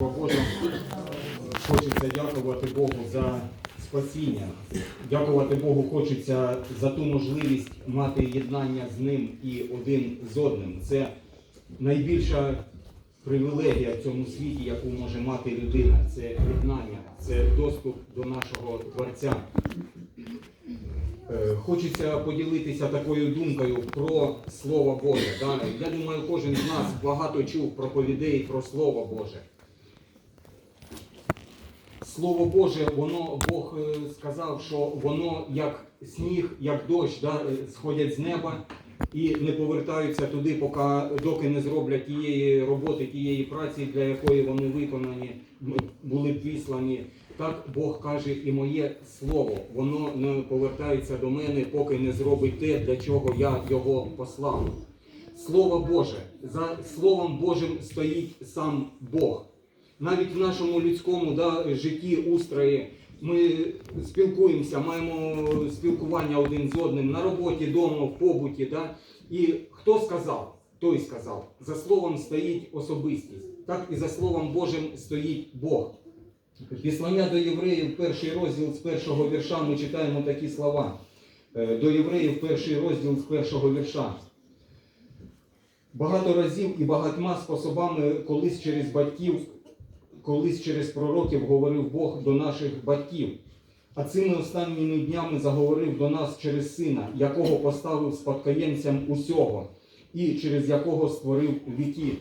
Боже, хочеться дякувати Богу за спасіння. Дякувати Богу хочеться за ту можливість мати єднання з ним і один з одним. Це найбільша привілегія в цьому світі, яку може мати людина. Це єднання, це доступ до нашого Творця. Е, Хочеться поділитися такою думкою про Слово Боже. Я думаю, кожен з нас багато чув проповідей про Слово Боже. Слово Боже, воно Бог е, сказав, що воно як сніг, як дощ, да, е, сходять з неба і не повертаються туди, поки доки не зроблять тієї роботи, тієї праці, для якої вони виконані, були післані. Так Бог каже, і моє слово, воно не повертається до мене, поки не зробить те, для чого я його послав. Слово Боже, за Словом Божим стоїть сам Бог. Навіть в нашому людському да, житті, устрої ми спілкуємося, маємо спілкування один з одним на роботі, вдома, в побуті. Да? І хто сказав, той сказав. За словом стоїть особистість, так і за Словом Божим стоїть Бог. Післання до євреїв, перший розділ з першого вірша, ми читаємо такі слова. Е, До євреїв, перший розділ з першого вірша. Багато разів і багатьма способами колись через батьків, колись через пророків говорив Бог до наших батьків. А цими останніми днями заговорив до нас через сина, якого поставив спадкоємцям усього, і через якого створив віки.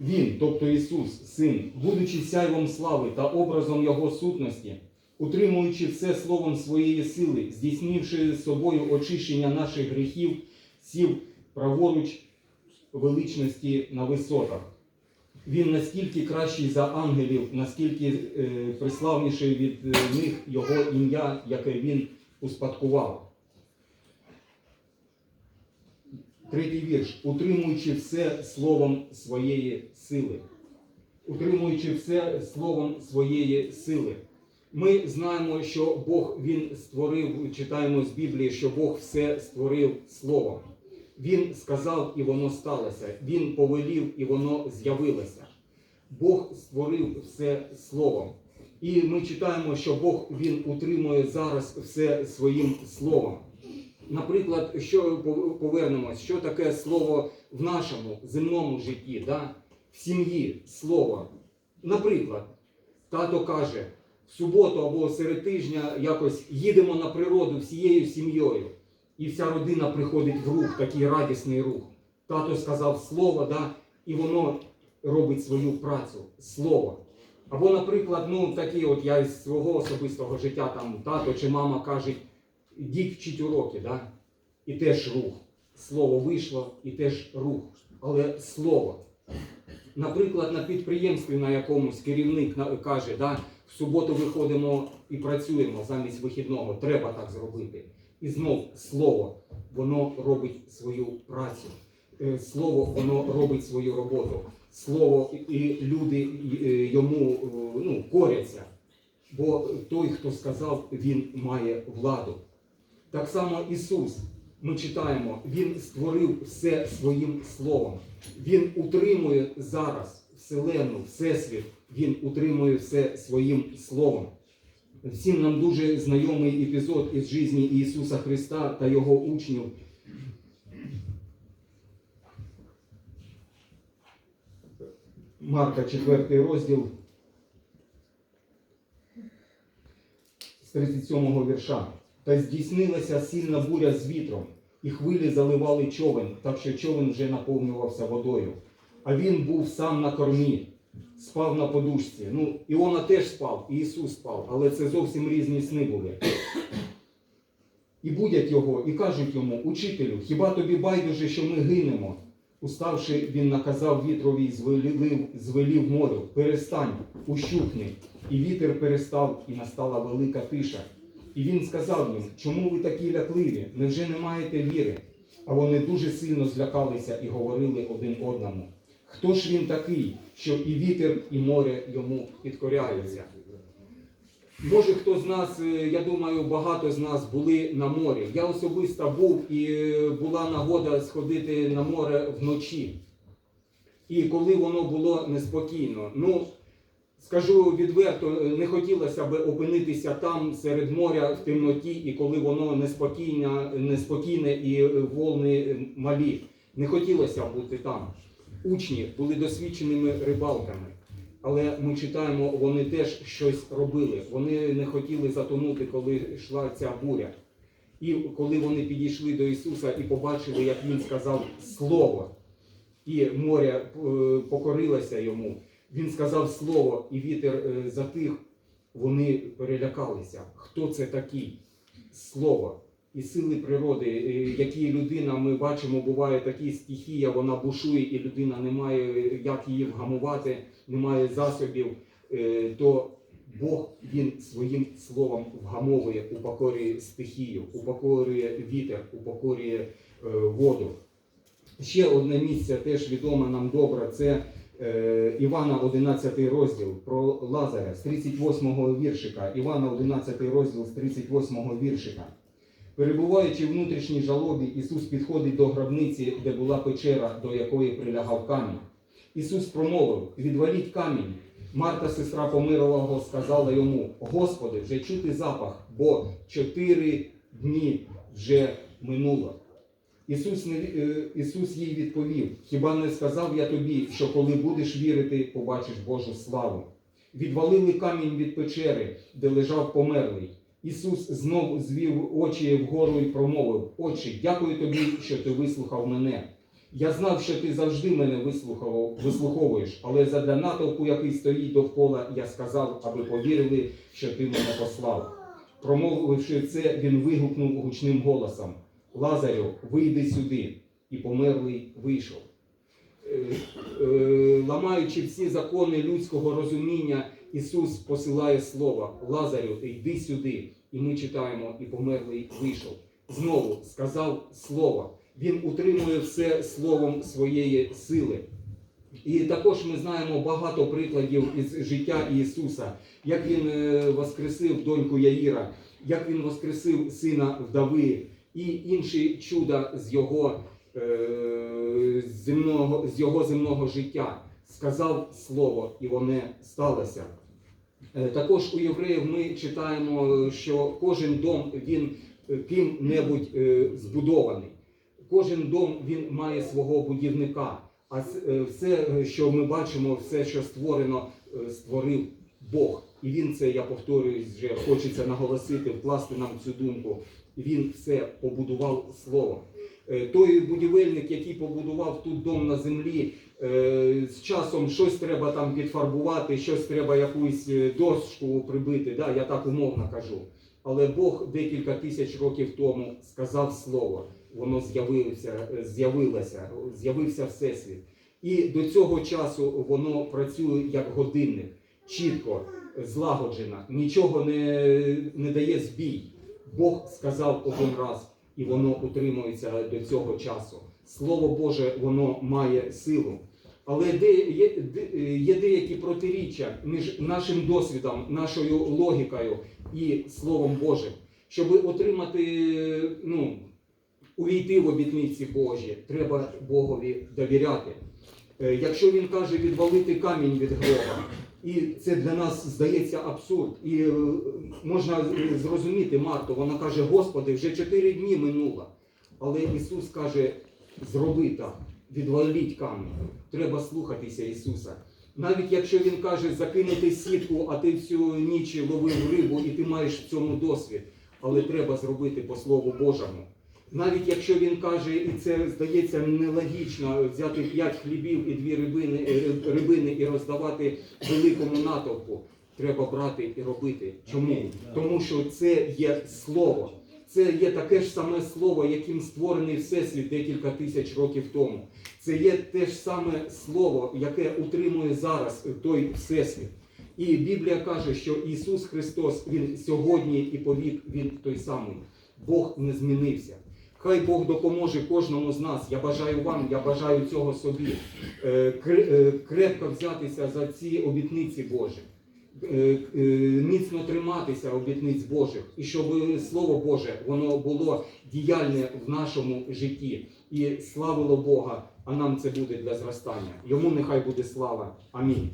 Він, тобто Ісус, Син, будучи сяйвом слави та образом Його сутності, утримуючи все словом своєї сили, здійснивши собою очищення наших гріхів, сів праворуч величності на висотах. Він настільки кращий за ангелів, наскільки е, приславніший від е, них його ім'я, яке він успадкував. Третій вірш. Утримуючи все словом своєї сили. Утримуючи все словом своєї сили. Ми знаємо, що Бог Він створив, читаємо з Біблії, що Бог все створив словом. Він сказав, і воно сталося. Він повелів, і воно з'явилося. Бог створив все словом. І ми читаємо, що Бог Він утримує зараз все своїм словом. Наприклад, що повернемось, що таке слово в нашому земному житті, да? в сім'ї слово. Наприклад, тато каже, в суботу або серед тижня якось їдемо на природу всією сім'єю. І вся родина приходить в рух, такий радісний рух. Тато сказав слово, да, і воно робить свою працю. Слово. Або, наприклад, ну такі от я із свого особистого життя, там тато чи мама кажуть, ідіть вчіть уроки, да? і теж рух. Слово вийшло і теж рух. Але слово. Наприклад, на підприємстві на якомусь керівник каже, да, в суботу виходимо і працюємо замість вихідного. Треба так зробити. І знов слово, воно робить свою працю. Е, Слово, воно робить свою роботу. Слово і- люди е, йому е, ну, коряться. Бо той, хто сказав, він має владу. Так само Ісус, ми читаємо, Він створив все своїм словом. Він утримує зараз Вселену, Всесвіт, Він утримує все своїм словом. Всім нам дуже знайомий епізод із житті Ісуса Христа та Його учнів. Марка 4 розділ з 37 вірша. Та здійснилася сильна буря з вітром, і хвилі заливали човен, так що човен вже наповнювався водою. А він був сам на кормі, спав на подушці. Ну, Іона теж спав, і Ісус спав, але це зовсім різні сни були. І будять його, і кажуть йому, учителю, хіба тобі байдуже, що ми гинемо? Уставши, він наказав вітрові і звелів, звелів морю, перестань, ущухни. І вітер перестав, і настала велика тиша. І він сказав їм, чому ви такі лякливі? Невже не маєте віри? А вони дуже сильно злякалися і говорили один одному. Хто ж він такий, що і вітер, і море йому підкоряються? Може, хто з нас, е, я думаю, багато з нас були на морі. Я особисто був і е, була нагода сходити на море вночі. І коли воно було неспокійно, ну, Скажу відверто, не хотілося б опинитися там серед моря в темноті, і коли воно неспокійне, неспокійне і волни малі. Не хотілося бути там. Учні були досвідченими рибалками, але ми читаємо, вони теж щось робили. Вони не хотіли затонути, коли йшла ця буря. І коли вони підійшли до Ісуса і побачили, як Він сказав Слово, і море покорилося йому. Він сказав слово, і вітер е, затих. Вони перелякалися. Хто це такий? Слово. І сили природи, е, які людина, ми бачимо, буває такі стихія, вона бушує, і людина не має як її вгамувати, не має засобів, е, то Бог він своїм словом вгамовує, упокорює стихію, упокорює вітер, упокорює е, воду. Ще одне місце теж відоме нам добре. Це Івана 11 розділ про Лазаря з 38 го віршика. Івана 11 розділ з 38 віршика. Перебуваючи внутрішній жалобі, Ісус підходить до гробниці, де була печера, до якої прилягав камінь. Ісус промовив: відваліть камінь. Марта, сестра померлого, сказала йому: Господи, вже чути запах, бо чотири дні вже минуло. Ісус, не, е, Ісус їй відповів: Хіба не сказав я тобі, що коли будеш вірити, побачиш Божу славу? Відвалили камінь від печери, де лежав померлий. Ісус знов звів очі вгору і промовив: Отче, дякую тобі, що ти вислухав мене. Я знав, що ти завжди мене вислуховуєш, але задля натовпу, який стоїть довкола, я сказав, аби повірили, що ти мене послав. Промовивши це, він вигукнув гучним голосом: Лазарю, вийди сюди. І померлий вийшов. Е, е, Ламаючи всі закони людського розуміння, Ісус посилає слово Лазарю, йди сюди. І ми читаємо, і померлий вийшов. Знову сказав слово. Він утримує все словом своєї сили. І також ми знаємо багато прикладів із життя Ісуса, як Він е, воскресив доньку Яїра, як Він воскресив сина вдави і інші чуда з його, е, земного, з його земного життя. Сказав слово, і воно сталося. Е, Також у євреїв ми читаємо, що кожен дом він е, ким-небудь е, збудований. Кожен дом він має свого будівника. А все, що ми бачимо, все, що створено, створив Бог. І він це, я повторююсь, вже хочеться наголосити, вкласти нам цю думку. Він все побудував словом. Е, Той будівельник, який побудував тут дом на землі, е, з часом щось треба там підфарбувати, щось треба якусь е, дошку прибити. Да, я так умовно кажу. Але Бог декілька тисяч років тому сказав слово, воно з'явилося, з'явилося, з'явився всесвіт. І до цього часу воно працює як годинник, чітко, злагоджено, нічого не, не дає збій. Бог сказав один раз, і воно утримується до цього часу. Слово Боже, воно має силу. Але де є, де- є деякі протиріччя між нашим досвідом, нашою логікою і Словом Божим. Щоб отримати, ну, увійти в обітниці Божі, треба Богові довіряти. Е, Якщо він каже відвалити камінь від гроба, і це для нас здається абсурд. І е, можна зрозуміти Марту, вона каже: Господи, вже чотири дні минуло. Але Ісус каже: зроби так, відваліть камінь. Треба слухатися Ісуса. Навіть якщо Він каже закинути сітку, а ти всю ніч ловив рибу і ти маєш в цьому досвід, але треба зробити по Слову Божому. Навіть якщо він каже, і це здається нелогічно, взяти п'ять хлібів і дві рибини, е, рибини і роздавати великому натовпу, треба брати і робити. Чому? Тому що це є слово. Це є таке ж саме слово, яким створений всесвіт декілька тисяч років тому. Це є те ж саме слово, яке утримує зараз той всесвіт. І Біблія каже, що Ісус Христос Він сьогодні і повік Він той самий. Бог не змінився. Хай Бог допоможе кожному з нас. Я бажаю вам, я бажаю цього собі. Е, е, Крепко взятися за ці обітниці Божі. Е, Міцно триматися обітниць Божих, і щоб Слово Боже воно було діяльне в нашому житті і славило Бога, а нам це буде для зростання. Йому нехай буде слава. Амінь.